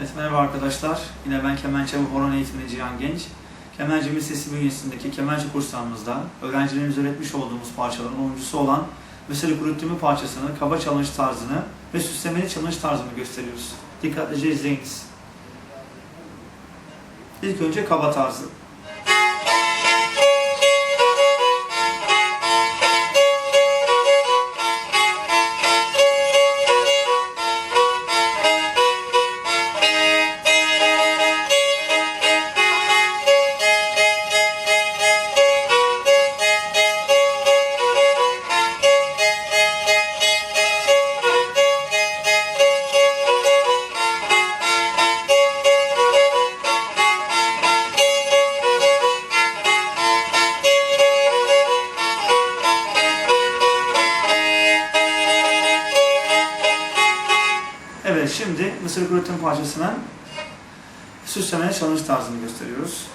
Evet, merhaba arkadaşlar. Yine ben kemençe ve horon eğitmeni Cihan Genç. Kemençe Lisesi bünyesindeki kemençe kurslarımızda öğrencilerimize öğretmiş olduğumuz parçaların oyuncusu olan Veseli Kurutimi parçasını, kaba çalınış tarzını ve süslemeli çalınış tarzını gösteriyoruz. Dikkatlice izleyiniz. İlk önce kaba tarzı. Evet, şimdi Mısır Kurutum parçasına süslemeli çalınış tarzını gösteriyoruz.